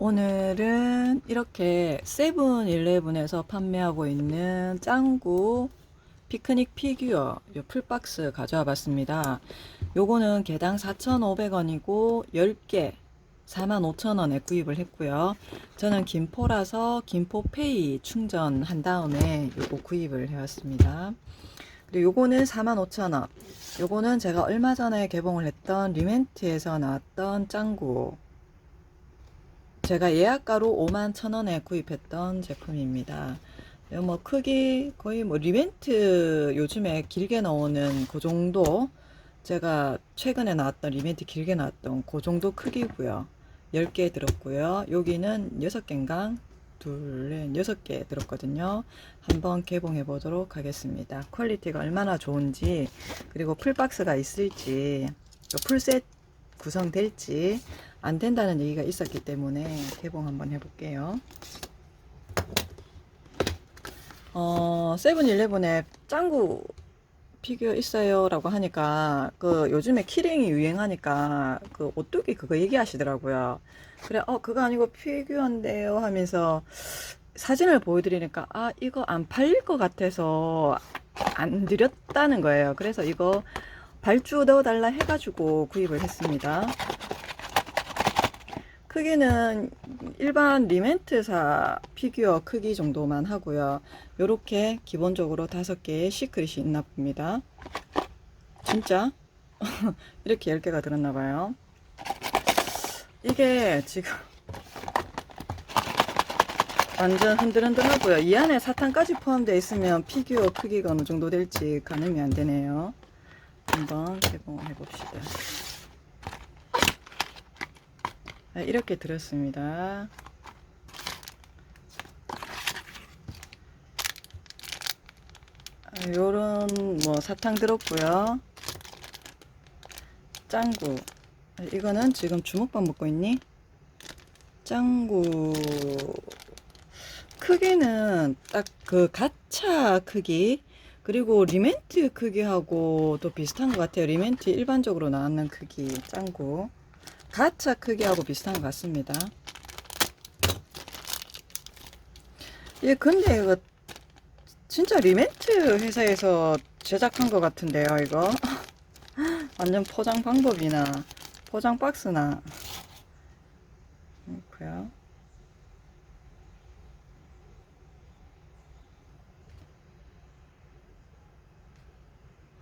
오늘은 이렇게 세븐일레븐에서 판매하고 있는 짱구 피크닉 피규어 요 풀박스 가져와 봤습니다. 요거는 개당 4,500원이고 10개 45,000원에 구입을 했고요. 저는 김포라서 김포페이 충전한 다음에 요거 구입을 해왔습니다. 그리고 요거는 45,000원. 요거는 제가 얼마 전에 개봉을 했던 리멘트에서 나왔던 짱구 제가 예약가로 5만 천 원에 구입했던 제품입니다. 이거 뭐 크기 거의 뭐 리벤트 요즘에 길게 나오는 그 정도 제가 최근에 나왔던 리벤트 길게 나왔던 그 정도 크기고요. 10개 들었고요. 여기는 6개인가? 둘, 넷, 6개 들었거든요. 한번 개봉해 보도록 하겠습니다. 퀄리티가 얼마나 좋은지 그리고 풀박스가 있을지 풀셋 구성될지 안 된다는 얘기가 있었기 때문에 개봉 한번 해볼게요. 어, 세븐일레븐에 짱구 피규어 있어요 라고 하니까 그 요즘에 키링이 유행하니까 그 오뚜기 그거 얘기하시더라고요. 그래 어 그거 아니고 피규어인데요 하면서 사진을 보여드리니까 아 이거 안 팔릴 것 같아서 안 드렸다는 거예요. 그래서 이거 발주 넣어달라 해가지고 구입을 했습니다. 크기는 일반 리멘트사 피규어 크기 정도만 하고요. 요렇게 기본적으로 다섯 개의 시크릿이 있나 봅니다. 진짜 이렇게 10개가 들었나 봐요. 이게 지금 완전 흔들흔들하고요. 이 안에 사탕까지 포함되어 있으면 피규어 크기가 어느 정도 될지 가늠이 안 되네요. 한번 개봉해 봅시다. 네, 이렇게 들었습니다. 아, 요런 뭐 사탕 들었고요. 짱구. 아, 이거는 지금 주먹밥 먹고 있니? 짱구. 크기는 딱 그 가차 크기. 그리고 리멘트 크기하고 또 비슷한 것 같아요. 리멘트 일반적으로 나왔는 크기 짱구. 가차 크기하고 비슷한 것 같습니다. 예, 근데 이거 진짜 리멘트 회사에서 제작한 것 같은데요, 이거. 완전 포장 방법이나 포장 박스나 그렇고요.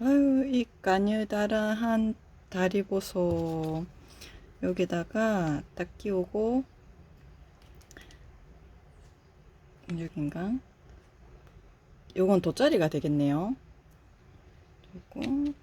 아유, 이 가느다란 다리 보소. 여기다가 딱 끼우고 여긴가? 요건 돗자리가 되겠네요. 그리고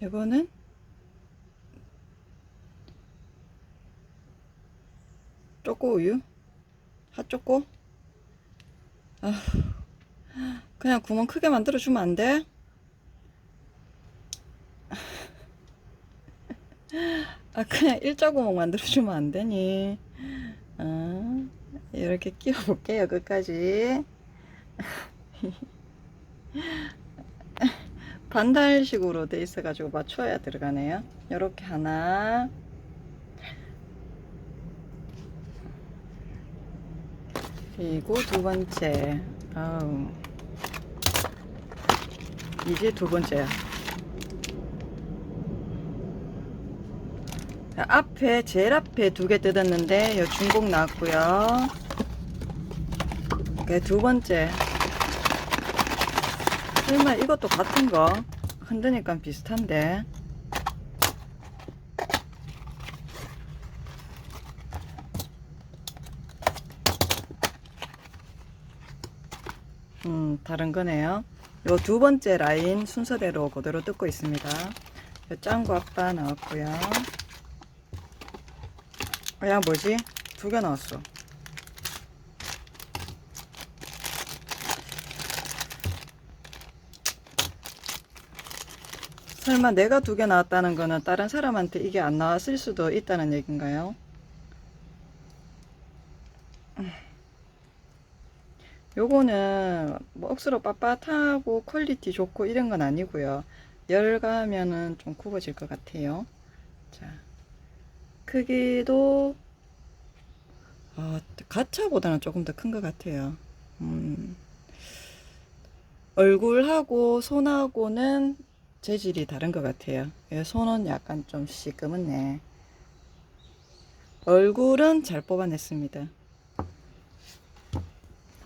이거는 초코 우유? 핫초코? 아, 그냥 구멍 크게 만들어주면 안 돼? 아, 그냥 일자 구멍 만들어주면 안 되니? 아, 이렇게 끼워볼게요, 끝까지. 반달식으로 돼 있어가지고 맞춰야 들어가네요. 이렇게 하나. 그리고 두 번째. 아우. 이게 두 번째야. 자, 앞에, 제일 앞에 두 개 뜯었는데, 요 중복 나왔고요. 그두 번째. 설마 이것도 같은 거? 흔드니까 비슷한데. 음, 다른 거네요. 요 두 번째 라인 순서대로 그대로 뜯고 있습니다. 요 짱구 아빠 나왔고요. 어, 야, 뭐지? 두 개 나왔어. 설마 내가 두 개 나왔다는 거는 다른 사람한테 이게 안 나왔을 수도 있다는 얘기인가요? 요거는 뭐 억수로 빳빳하고 퀄리티 좋고 이런 건 아니고요. 열 가면은 좀 굽어질 것 같아요. 자, 크기도 아, 가차보다는 조금 더 큰 것 같아요. 음, 얼굴하고 손하고는 재질이 다른 것 같아요. 예, 손은 약간 좀 시꺼멓네. 얼굴은 잘 뽑아냈습니다.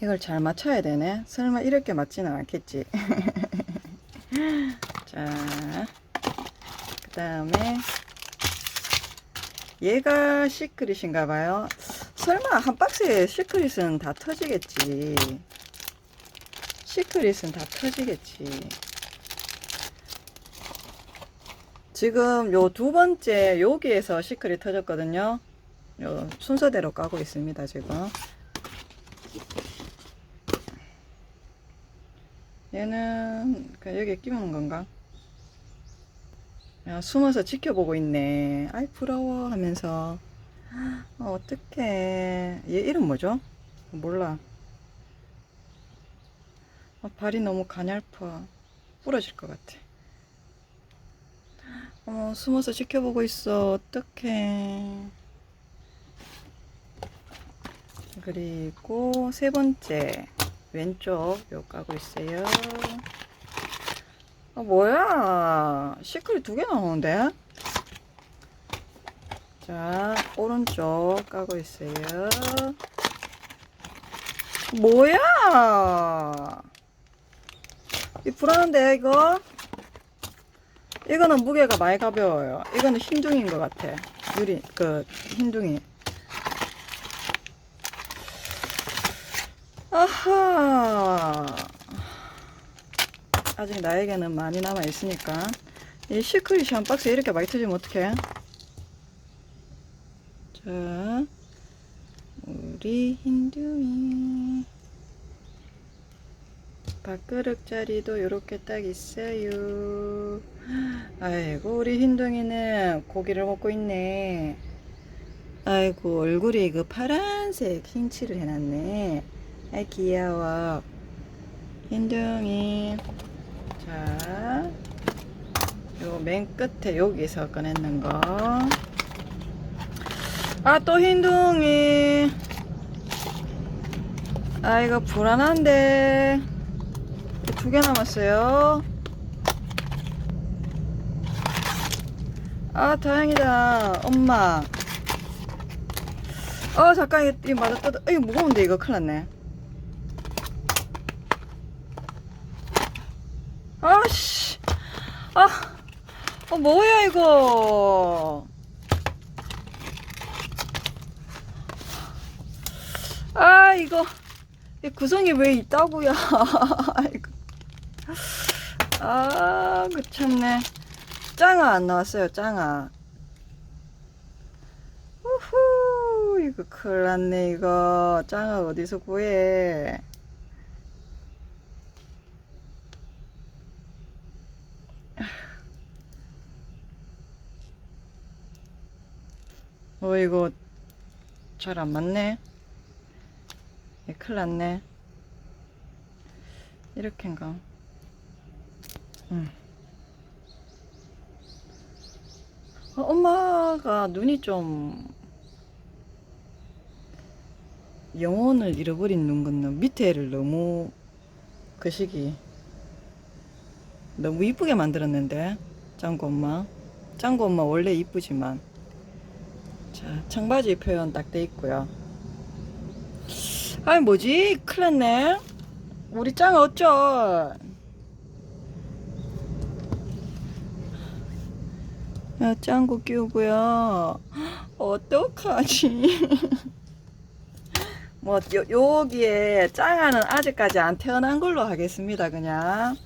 이걸 잘 맞춰야 되네. 설마 이렇게 맞지는 않겠지. 자, 그 다음에 얘가 시크릿인가 봐요. 설마 한 박스에 시크릿은 다 터지겠지. 시크릿은 다 터지겠지. 지금 요 두 번째 여기에서 시크릿 터졌거든요. 요 순서대로 까고 있습니다, 지금. 얘는 그냥 여기에 끼우는 건가? 야, 숨어서 지켜보고 있네. 아이, 부러워 하면서. 어, 어떡해. 얘 이름 뭐죠? 몰라. 아, 발이 너무 가냘파. 부러질 것 같아. 어, 숨어서 지켜보고 있어. 어떡해. 그리고 세 번째. 왼쪽 요 까고 있어요. 아, 뭐야. 시크릿 두 개 나오는데? 자, 오른쪽 까고 있어요. 뭐야! 이 불안한데, 이거? 이거는 무게가 많이 가벼워요. 이거는 흰둥이인 것 같아. 유리, 그, 흰둥이. 하. 아직 나에게는 많이 남아 있으니까. 이 시크릿이 한 박스에 이렇게 많이 터지면 어떡해? 자, 우리 흰둥이. 밥그릇자리도 이렇게 딱 있어요. 아이고, 우리 흰둥이는 고기를 먹고 있네. 아이고, 얼굴이 그 파란색 흰칠을 해놨네. 아이, 귀여워. 흰둥이. 자, 요 맨 끝에 여기서 꺼냈는 거. 아, 또 흰둥이. 아, 이거 불안한데. 두 개 남았어요. 아, 다행이다. 엄마. 어, 잠깐, 이거, 이거 맞아 뜯어. 이거 무거운데, 이거 큰일 났네. 아씨. 아, 어, 뭐야, 이거. 아, 이거. 이 구성이 왜 있다고요? 아이고. 아, 그 참네. 짱아 안 나왔어요, 짱아. 우후, 이거 큰일 났네, 이거. 짱아 어디서 구해? 어, 이거 잘 안 맞네. 예, 큰일 났네. 이렇게인가? 응. 어, 엄마가 눈이 좀 영혼을 잃어버린 눈 건너 밑에를 너무 그 시기 너무 이쁘게 만들었는데 짱구 엄마 짱구 엄마 원래 이쁘지만 자 청바지 표현 딱 돼 있고요. 아이 뭐지? 큰일 났네. 우리 짱 어쩔 야 짱구 끼우고요. 어떡하지? 뭐 요, 여기에 짱아는 아직까지 안 태어난 걸로 하겠습니다 그냥.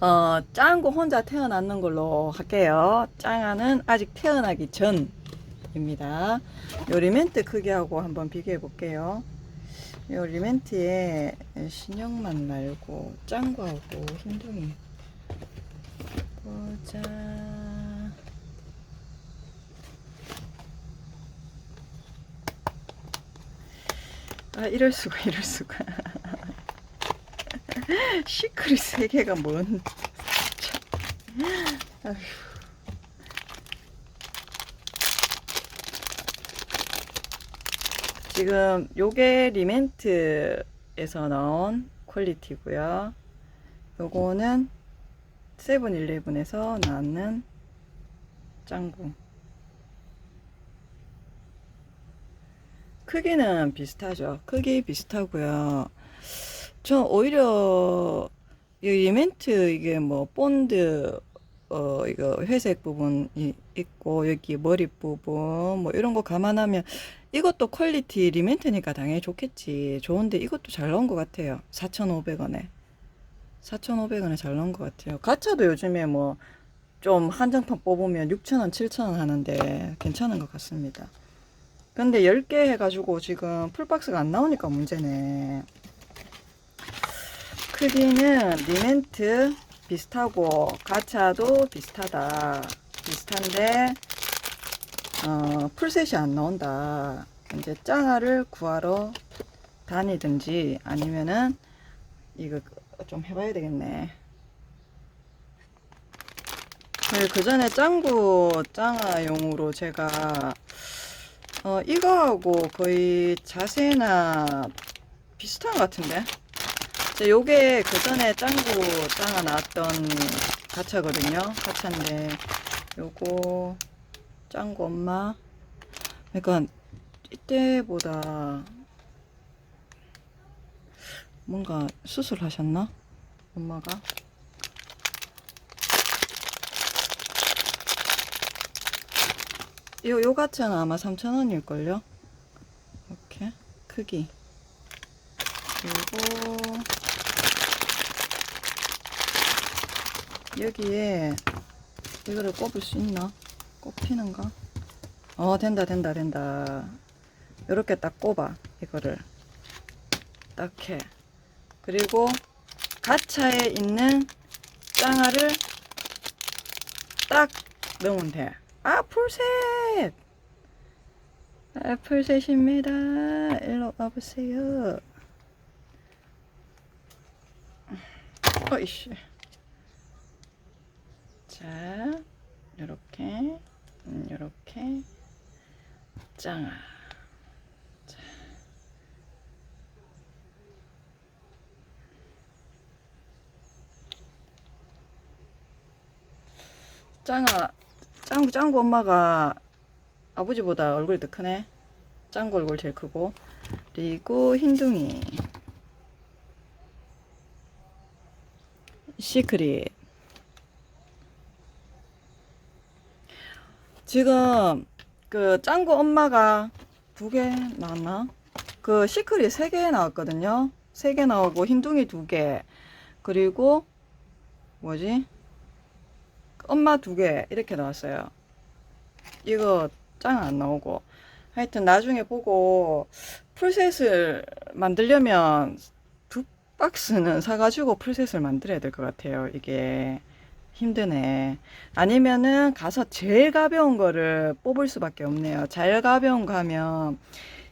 어 짱구 혼자 태어났는 걸로 할게요. 짱아는 아직 태어나기 전 입니다. 요 리멘트 크기하고 한번 비교해 볼게요. 요 리멘트에 신형만 말고 짱구하고 흰둥이. 보자. 아 이럴 수가 이럴 수가. 시크릿 세 개가 뭔. 아휴. 지금 요게 리멘트에서 나온 퀄리티고요. 요거는 세븐일레븐에서 나왔는 짱구. 크기는 비슷하죠. 크기 비슷하고요. 저 오히려 이 리멘트 이게 뭐 본드 어 이거 회색 부분이 있고 여기 머리 부분 뭐 이런 거 감안하면 이것도 퀄리티 리멘트니까 당연히 좋겠지. 좋은데 이것도 잘 나온 것 같아요. 4,500원에. 4,500원에 잘 나온 것 같아요. 가차도 요즘에 뭐 좀 한정판 뽑으면 6,000원, 7,000원 하는데 괜찮은 것 같습니다. 근데 10개 해가지고 지금 풀박스가 안 나오니까 문제네. 크기는 리멘트 비슷하고 가차도 비슷하다. 비슷한데 어, 풀셋이 안 나온다. 이제 짱아를 구하러 다니든지 아니면은 이거 좀 해봐야 되겠네. 그 전에 짱구 짱아용으로 제가 어, 이거하고 거의 자세나 비슷한 것 같은데. 자, 요게 그 전에 짱구 짱아 나왔던 가차거든요. 가차인데 요거 짱구 엄마. 그러니까 이때보다 뭔가 수술하셨나? 엄마가? 요, 요 가차는 아마 3,000원일걸요? 이렇게 크기 그리고 여기에 이거를 꼽을 수 있나? 꼽히는가? 어 된다 된다 된다. 이렇게 딱 꼽아 이거를. 딱해. 그리고 가차에 있는 짱아를 딱 넣으면 돼. 아 풀셋! 아 풀셋입니다. 일로 와보세요. 어이씨. 자 요렇게 음, 요렇게. 짱아. 자. 짱아. 짱구 짱구 엄마가 아버지보다 얼굴이 더 크네. 짱구 얼굴 제일 크고. 그리고 흰둥이. 시크릿 지금 그 짱구 엄마가 두 개 나왔나? 그 시크릿 세 개 나왔거든요. 세 개 나오고 흰둥이 두 개. 그리고 뭐지? 엄마 두 개 이렇게 나왔어요. 이거 짱 안 나오고. 하여튼 나중에 보고 풀셋을 만들려면 두 박스는 사가지고 풀셋을 만들어야 될 것 같아요. 이게 힘드네. 아니면은 가서 제일 가벼운 거를 뽑을 수밖에 없네요. 제일 가벼운 거 하면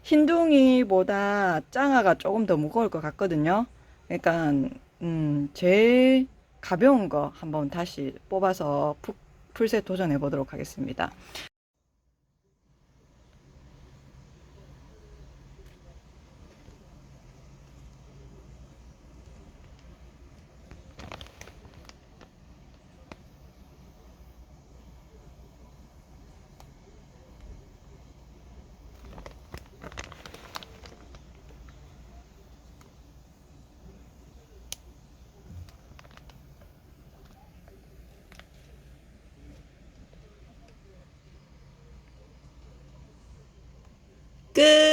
흰둥이보다 짱아가 조금 더 무거울 것 같거든요. 그러니까 음, 제일 가벼운 거 한번 다시 뽑아서 푸- 풀셋 도전해 보도록 하겠습니다. 끝!